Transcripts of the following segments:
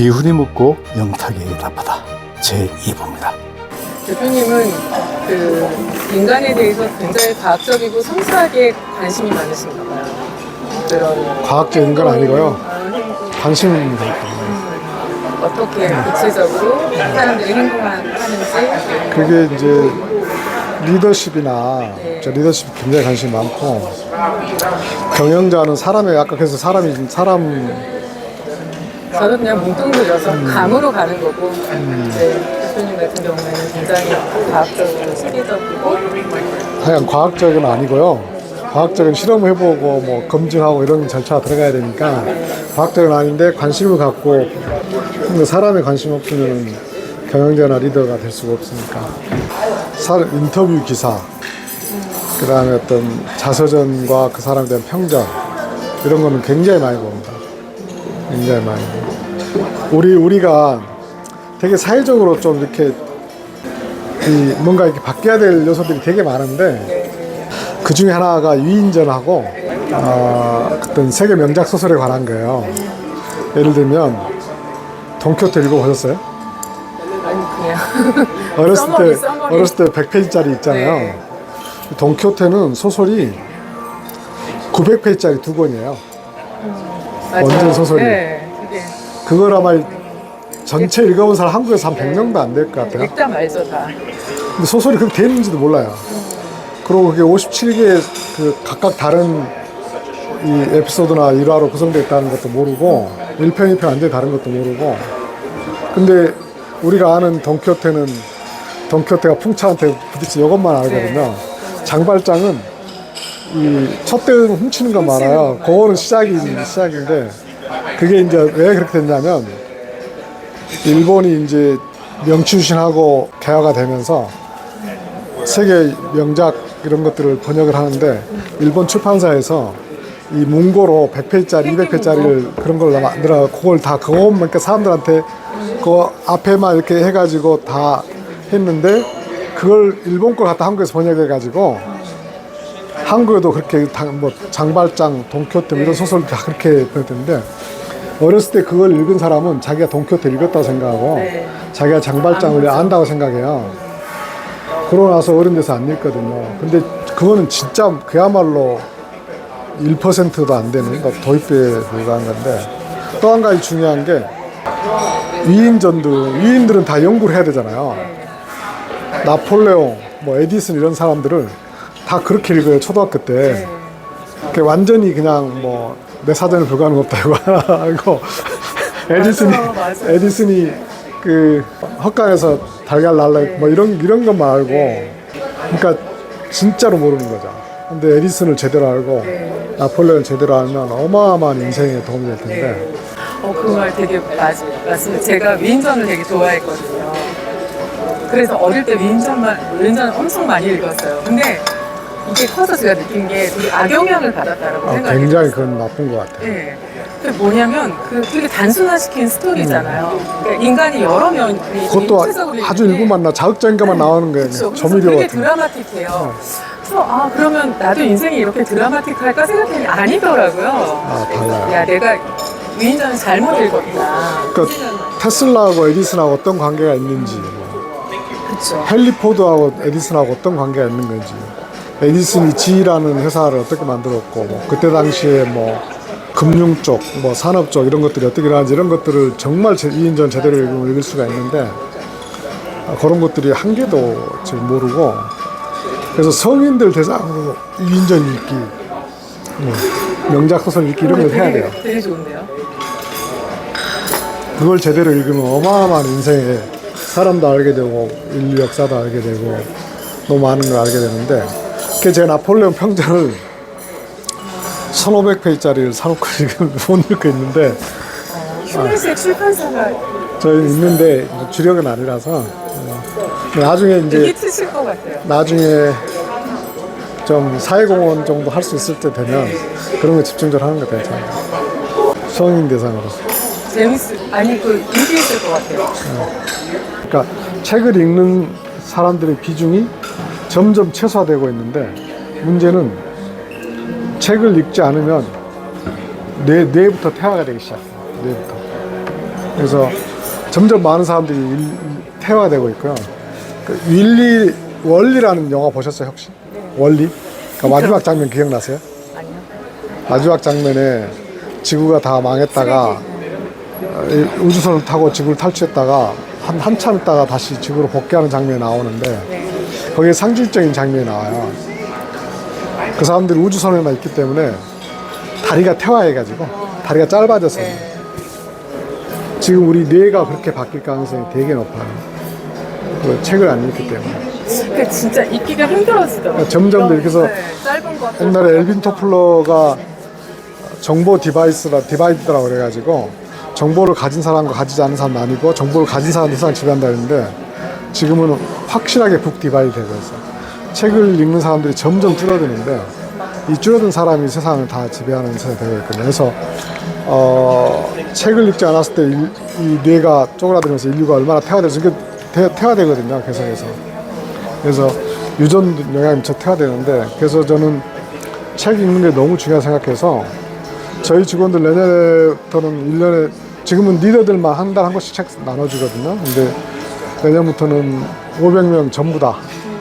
비훈이 묻고 영탁이 답하다 제2부입니다. 대표님은 그 인간에 대해서 굉장히 과학적이고 섬세하게 관심이 많으신가 봐요. 그런 과학적인 건 아니고요. 관심입니다. 어떻게 구체적으로 사람들이 행동하는지 그게 이제 리더십이나 저 리더십 굉장히 관심이 많고 경영자는 사람의 아까 그래서 사람이 사람 저는 그냥 뭉뚱그려서 음. 감으로 가는 거고 이제 대표님 같은 경우에는 굉장히 과학적으로 체계적이고 하여간 과학적은 아니고요. 과학적인 실험을 해보고 뭐 검증하고 이런 절차가 들어가야 되니까 과학적은 아닌데 관심을 갖고 근데 사람에 관심 없으면 경영자나 리더가 될 수가 없으니까 사 인터뷰 기사 그 다음에 어떤 자서전과 그 사람에 대한 평전 이런 거는 굉장히 많이 봅니다. 굉장히 많이. 우리 우리가 되게 사회적으로 좀 이렇게 이 뭔가 이렇게 바뀌어야 될 요소들이 되게 많은데 그 중에 하나가 위인전하고 어, 어떤 세계 명작 소설에 관한 거예요. 예를 들면 돈키호테 읽어보셨어요? 아니 그냥 어렸을 때. 어렸을 때 100페이지짜리 있잖아요. 네. 돈키호테는 소설이 900페이지짜리 두 권이에요. 맞아요. 원전 소설이. 네, 그게 그걸 아마 전체 읽어본 사람 한국에서 한 100명도 안 될 것 같아요. 읽다 말죠 다. 근데 소설이 그렇게 되는지도 몰라요. 그리고 그게 57개 그 각각 다른 이 에피소드나 일화로 구성되어 있다는 것도 모르고 1편, 2편 완전히 다른 것도 모르고 근데 우리가 아는 돈키호테는 돈키호테가 풍차한테 부딪힌 이것만 알거든요. 장발장은 이 첫대응 훔치는 거 많아요. 그거는 시작이 시작인데 그게 이제 왜 그렇게 됐냐면 일본이 이제 명치유신하고 개화가 되면서 세계 명작 이런 것들을 번역을 하는데 일본 출판사에서 이 문고로 100페이지짜리, 200페이지짜리를 그런 걸 만들어 그걸 다 그것만 그러니까 사람들한테 그 앞에만 이렇게 해가지고 다 했는데 그걸 일본 걸 갖다 한국에서 번역해가지고 한국에도 그렇게 다- 뭐 장발장, 돈키호테 뭐 이런 소설 다 그렇게 번역됐는데 어렸을 때 그걸 읽은 사람은 자기가 돈키호테 읽었다고 생각하고 네. 자기가 장발장을 안다고 생각해요. 그러고 나서 어른 돼서 안 읽거든요. 근데 그거는 진짜 그야말로 1%도 안 되는 그러니까 도입부에 불과한 건데 또 한 가지 중요한 게 위인전들, 위인들은 다 연구를 해야 되잖아요. 나폴레옹, 뭐 에디슨 이런 사람들을 다 그렇게 읽어요 초등학교 때. 그게 완전히 그냥 뭐 내 사전에 불과한 거 없다 이거 알고 에디슨이 맞아, 맞아. 에디슨이 그 헛강에서 달걀 날라 뭐 이런 이런 것만 알고 그러니까 진짜로 모르는 거죠. 근데 에디슨을 제대로 알고 나폴레옹을 제대로 알면 어마어마한 인생에 도움이 될 텐데 어, 그 말 되게 맞, 맞습니다. 제가 위인전을 되게 좋아했거든요. 그래서 어릴 때 위인전만, 위인전을 엄청 많이 읽었어요. 근데 이게 커서 제가 느낀 게 되게 악영향을 받았다라고 아, 생각이 굉장히. 그건 나쁜 것 같아요. 네. 그게 뭐냐면 그 되게 단순화시킨 스토리잖아요. 그러니까 인간이 여러 면이 그것도 입체적으로 아주 있는데 일부 만 나 자극적인 것만 나오는 거예요. 그렇죠. 그래서 조미료 되게 같은 거. 드라마틱해요. 그래서 아 그러면 나도 인생이 이렇게 드라마틱할까 생각했는데 아니더라고요. 아, 달라요. 야 내가 위인전을 잘못 읽었구나. 그러니까 테슬라하고 에디슨하고 어떤 관계가 있는지 뭐. 그렇죠. 헨리 포드하고 에디슨하고 어떤 관계가 있는 건지 에디슨이 G라는 회사를 어떻게 만들었고 뭐 그때 당시에 뭐 금융 쪽, 뭐 산업 쪽 이런 것들이 어떻게 일어나는지 이런 것들을 정말 제, 2인전 제대로 읽으면 읽을 수가 있는데 아, 그런 것들이 한 개도 지금 모르고 그래서 성인들 대상으로 2인전 읽기 뭐 명작 소설 읽기 이런 걸 해야 돼요. 되게 좋은데요. 그걸 제대로 읽으면 어마어마한 인생에 사람도 알게 되고 인류 역사도 알게 되고 너무 많은 걸 알게 되는데 그 제가 나폴레옹 평전을 1500페이지짜리를 사놓고 지금 못 읽고 있는데 휴일색 출판사가 저희 있는데 주력은 아니라서 어, 나중에 이제 트실 것 같아요. 나중에 좀 사회공헌 정도 할 수 있을 때 되면 그런 거 집중적으로 하는 거 괜찮아요. 성인 대상으로. 재밌, 아니 그 인기 있을 것 같아요. 그러니까 책을 읽는 사람들의 비중이 점점 최소화되고 있는데 문제는 책을 읽지 않으면 뇌, 뇌부터 퇴화가 되기 시작해요. 뇌부터. 그래서 점점 많은 사람들이 일- 태화되고 있고요. 그 윌리 월리라는 영화 보셨어요 혹시? 월리? 그 마지막 장면 기억나세요? 아니요. 마지막 장면에 지구가 다 망했다가 우주선을 타고 지구를 탈취했다가 한 한참 있다가 다시 지구로 복귀하는 장면이 나오는데 네. 거기에 상징적인 장면이 나와요. 그 사람들이 우주선에만 있기 때문에 다리가 퇴화해가지고 다리가 짧아져서 네. 지금 우리 뇌가 그렇게 바뀔 가능성이 되게 높아요. 그 책을 안 읽기 때문에. 그 진짜 읽기가 힘들어지더라고요. 점점 더 이렇게 해서 네, 짧은 거 옛날에 엘빈 토플러가 정보 디바이스라 디바이드라고 그래가지고 정보를 가진 사람과 가지지 않은 사람 나뉘고 정보를 가진 사람 세상 지배한다 했는데 지금은 확실하게 북 디바이드 되고 있어. 책을 읽는 사람들이 점점 줄어드는데 이 줄어든 사람이 세상을 다 지배하는 세상이 되고 있거든요. 그래서 어, 책을 읽지 않았을 때 이 뇌가 쪼그라들면서 인류가 얼마나 퇴화돼서 이게 태- 퇴화되거든요. 계속해서. 그래서 유전 영향이 미쳐 퇴화되는데 그래서 저는 책 읽는 게 너무 중요하다 생각해서 저희 직원들 내년부터는 1년에 지금은 리더들만 한 달한 권씩 책 나눠주거든요. 근데 내년부터는 500명 전부 다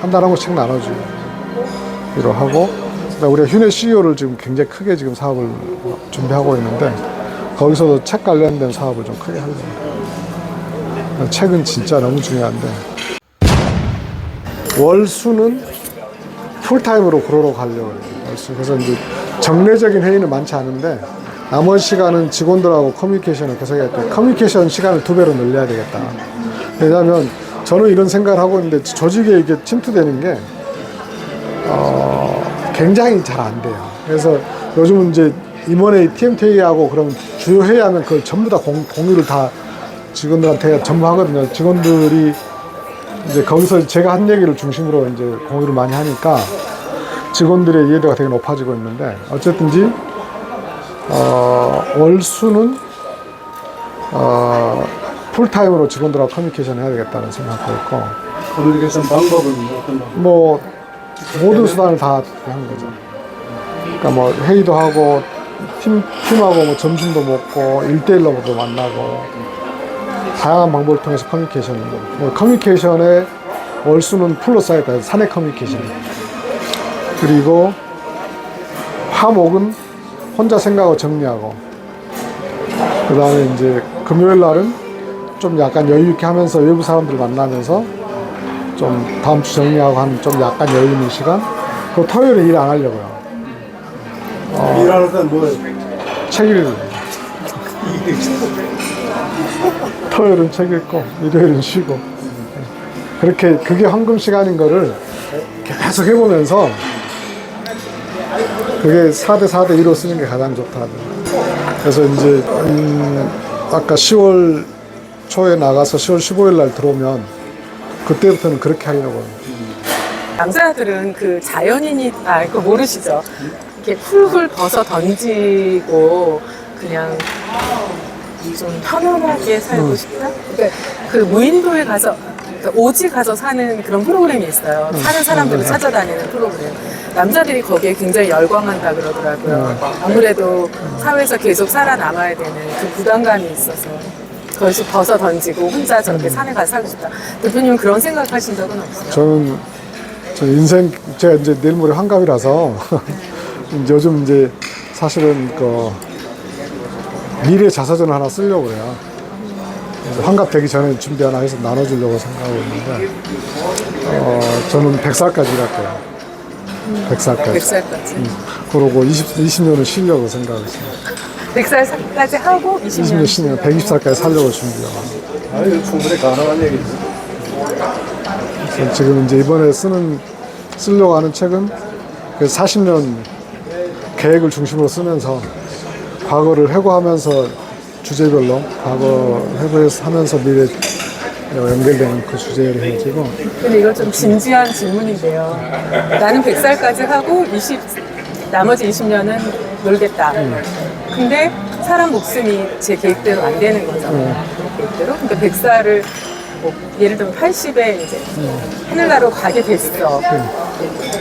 한달한 권씩 나눠주기로 하고 우리가 휴내 CEO를 지금 굉장히 크게 지금 사업을 준비하고 있는데 거기서도 책 관련된 사업을 좀 크게 하려고. 책은 진짜 너무 중요한데 월수는 풀타임으로 그러러 가려고 해요. 월수. 그래서 이제 정례적인 회의는 많지 않은데 나머지 시간은 직원들하고 커뮤니케이션을 계속 해야 돼. 커뮤니케이션 시간을 두 배로 늘려야 되겠다. 왜냐하면 저는 이런 생각을 하고 있는데 조직에 이게 침투되는 게 어, 굉장히 잘 안 돼요. 그래서 요즘은 이제 임원회의, TMT회의하고 그런 주요 회의하면 그걸 전부 다 공, 공유를 다 직원들한테 전부 하거든요. 직원들이 이제 거기서 제가 한 얘기를 중심으로 이제 공유를 많이 하니까 직원들의 이해도가 되게 높아지고 있는데 어쨌든지 어, 월수는 어, 풀타임으로 직원들하고 커뮤니케이션 해야 되겠다는 생각하고 있고 커뮤니케이션 방법은 어떤 방법? 뭐 모든 수단을 다한 거죠. 그러니까 뭐 회의도 하고 팀 팀하고 뭐 점심도 먹고 일대일로도 만나고 다양한 방법을 통해서 커뮤니케이션. 뭐 커뮤니케이션의 월수는 풀로 쌓였다. 사내 커뮤니케이션. 그리고 화목은 혼자 생각하고 정리하고 그 다음에 이제 금요일 날은 좀 약간 여유 있게 하면서 외부 사람들 만나면서 좀 다음 주 정리하고 한 좀 약간 여유 있는 시간. 그 토요일에 일 안 하려고요. 일하는 건 뭐예요? 책 읽고. 토요일은 책 읽고, 일요일은 쉬고. 그렇게 그게 황금 시간인 거를 계속 해보면서 그게 4대 4대 1로 쓰는 게 가장 좋다. 그래서 이제, 음, 아까 10월 초에 나가서 10월 15일 날 들어오면 그때부터는 그렇게 하려고. 해요. 남자들은 그 자연인이 아 그거 모르시죠? 이렇게 훌훌 벗어 던지고 그냥 좀 편안하게 살고 싶다. 그러니까 그 무인도에 가서 그러니까 오지 가서 사는 그런 프로그램이 있어요. 사는 사람들을 찾아다니는 프로그램. 남자들이 거기에 굉장히 열광한다 그러더라고요. 아무래도 사회에서 계속 살아남아야 되는 그 부담감이 있어서. 거기서 벗어 던지고 혼자 저렇게 산에 가서 살고 싶다. 대표님은 그런 생각하신 적은 없어요? 저는 저 인생 제가 이제 내일 모레 환갑이라서 요즘 이제 사실은 그 미래 자서전 하나 쓰려고 그래요. 환갑 되기 전에 준비 하나 해서 나눠주려고 생각하고 있는데 어 저는 100살까지 일할게요. 100살까지. 100살까지. 그러고 20, 20년을 쉬려고 생각하고 있습니다. 100살까지 하고 20년. 20년 쉬면 120살까지 살려고 준비하고. 아유, 충분히 가능한 얘기죠. 그래서 지금 이제 이번에 쓰는 쓰려고 하는 책은 그 40년 계획을 중심으로 쓰면서 과거를 회고하면서 주제별로 과거 회고하면서 미래 연결되는 그 주제를 해가지고 근데 이거 좀 진지한 질문인데요. 나는 100살까지 하고 20, 나머지 20년은 놀겠다. 근데 사람 목숨이 제 계획대로 안 되는 거잖아요. 계획대로. 그러니까 100살을 뭐 예를 들면 80에 이제 하늘나라로 가게 됐어.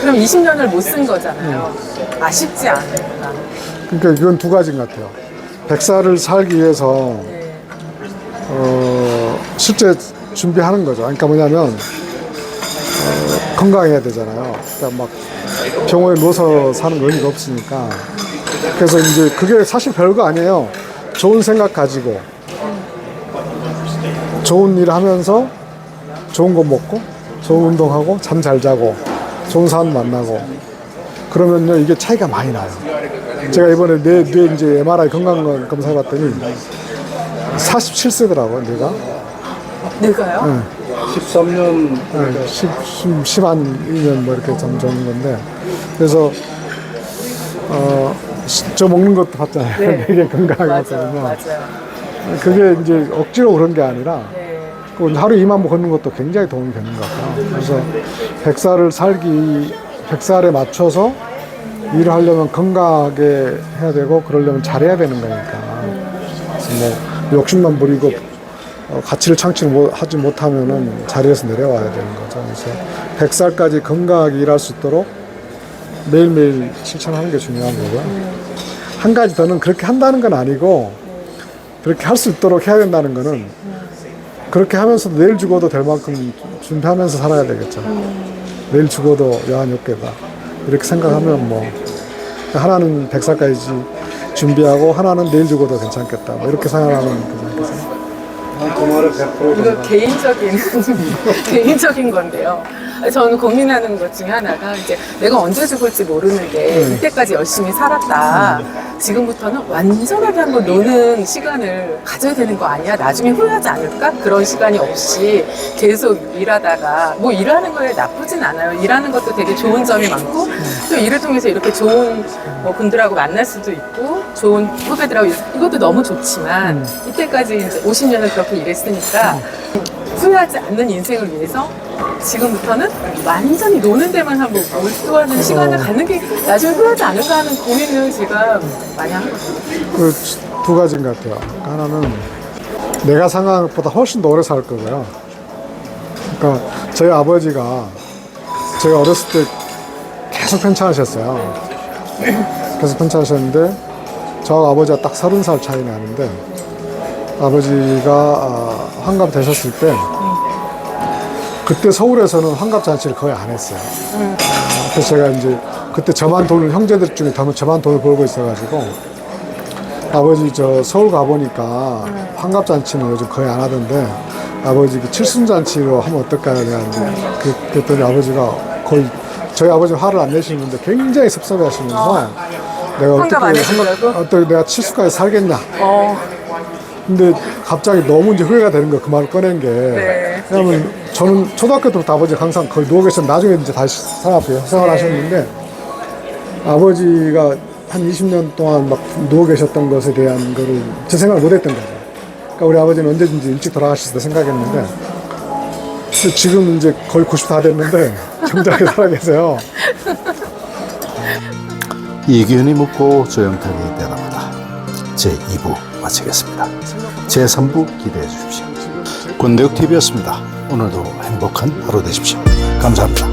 그럼 20년을 못 쓴 거잖아요. 아쉽지 않을까. 그러니까 이건 두 가지인 것 같아요. 100살을 살기 위해서 네. 실제 준비하는 거죠. 그러니까 뭐냐면 어, 건강해야 되잖아요. 그러니까 막 병원에 누워서 사는 거 의미가 없으니까. 그래서 이제 그게 사실 별거 아니에요. 좋은 생각 가지고 좋은 일 하면서 좋은 거 먹고 좋은 운동하고 잠 잘 자고 좋은 사람 만나고 그러면요 이게 차이가 많이 나요. 제가 이번에 뇌, 뇌 이제 MRI 건강 검사 해 봤더니 47세더라고요, 뇌가. 내가요? 13년 네, 10, 10, 10, 한 1년 뭐 이렇게 점점 건데. 그래서, 어, 시- 저 먹는 것도 봤잖아요. 네. 되게 건강하게 맞아요. 그게 이제 억지로 그런 게 아니라 네. 그 하루 2만 보 걷는 것도 굉장히 도움이 되는 것 같아요. 그래서 100살을 살기, 100살에 맞춰서 일을 하려면 건강하게 해야 되고 그러려면 잘해야 되는 거니까. 그래서 뭐 욕심만 부리고 어, 가치를 창출을 못- 하지 못하면은 자리에서 내려와야 되는 거죠. 그래서 100살까지 건강하게 일할 수 있도록 매일매일 실천하는 게 중요한 거고요. 한 가지 더는 그렇게 한다는 건 아니고 그렇게 할 수 있도록 해야 된다는 거는 그렇게 하면서 내일 죽어도 될 만큼 준비하면서 살아야 되겠죠. 내일 죽어도 여한이 없겠다. 이렇게 생각하면 뭐 하나는 100살까지 준비하고 하나는 내일 죽어도 괜찮겠다. 뭐 이렇게 괜찮겠어요. 난그 말을 100% 이거. 개인적인 개인적인 건데요. 저는 고민하는 것 중에 하나가 이제 내가 언제 죽을지 모르는데 이때까지 열심히 살았다. 지금부터는 완전하게 한번 노는 시간을 가져야 되는 거 아니야? 나중에 후회하지 않을까? 그런 시간이 없이 계속 일하다가 뭐 일하는 거에 나쁘진 않아요. 일하는 것도 되게 좋은 점이 많고 또 일을 통해서 이렇게 좋은 뭐 분들하고 만날 수도 있고 좋은 후배들하고 일- 이것도 너무 좋지만 이때까지 이제 50년을 그렇게 일했으니까 후회하지 않는 인생을 위해서 지금부터는 완전히 노는 데만 한번 몰두하는 시간을 갖는 게 나중에 후회하지 않을까 하는 고민을 제가 많이 하거든요. 그 두 가지인 것 같아요. 하나는 내가 생각한 것보다 훨씬 더 오래 살 거고요. 그러니까 저희 아버지가 제가 어렸을 때 계속 편찮으셨어요. 계속 편찮으셨는데 저하고 아버지가 딱 서른 살 차이 나는데 아버지가 아, 환갑 되셨을 때 그때 서울에서는 환갑 잔치를 거의 안 했어요. 그래서 제가 이제 그때 저만 돈을 형제들 중에 더 저만 돈을 벌고 있어가지고 아버지 저 서울 가보니까 환갑 잔치는 요즘 거의 안 하던데 아버지 그 칠순 잔치로 하면 어떨까 내가 이제 그, 그랬더니 아버지가 거의 저희 아버지 화를 안 내시는데 굉장히 섭섭해 하시면서 내가 환갑 안 어떻게 해주려고? 어떻게 내가 칠수까지 살겠냐 어, 근데 갑자기 너무 이제 후회가 되는 거야 그 말을 꺼낸 게. 네. 왜냐면 저는 초등학교 때부터 아버지가 항상 거의 누워 계셨는데 나중에 이제 다시 산업에 생활하셨는데 아버지가 한 20년 동안 막 누워 계셨던 것에 대한 거를 제 생각을 못 했던 거죠. 그러니까 우리 아버지는 언제든지 일찍 돌아가실 때 생각했는데 지금 이제 거의 90 다 됐는데 정작에 살아 계세요. 이기훈이 묻고 조영탁이 대답하다. 제2부 마치겠습니다. 제3부 기대해 주십시오. 권대욱 TV였습니다. 오늘도 행복한 하루 되십시오. 감사합니다.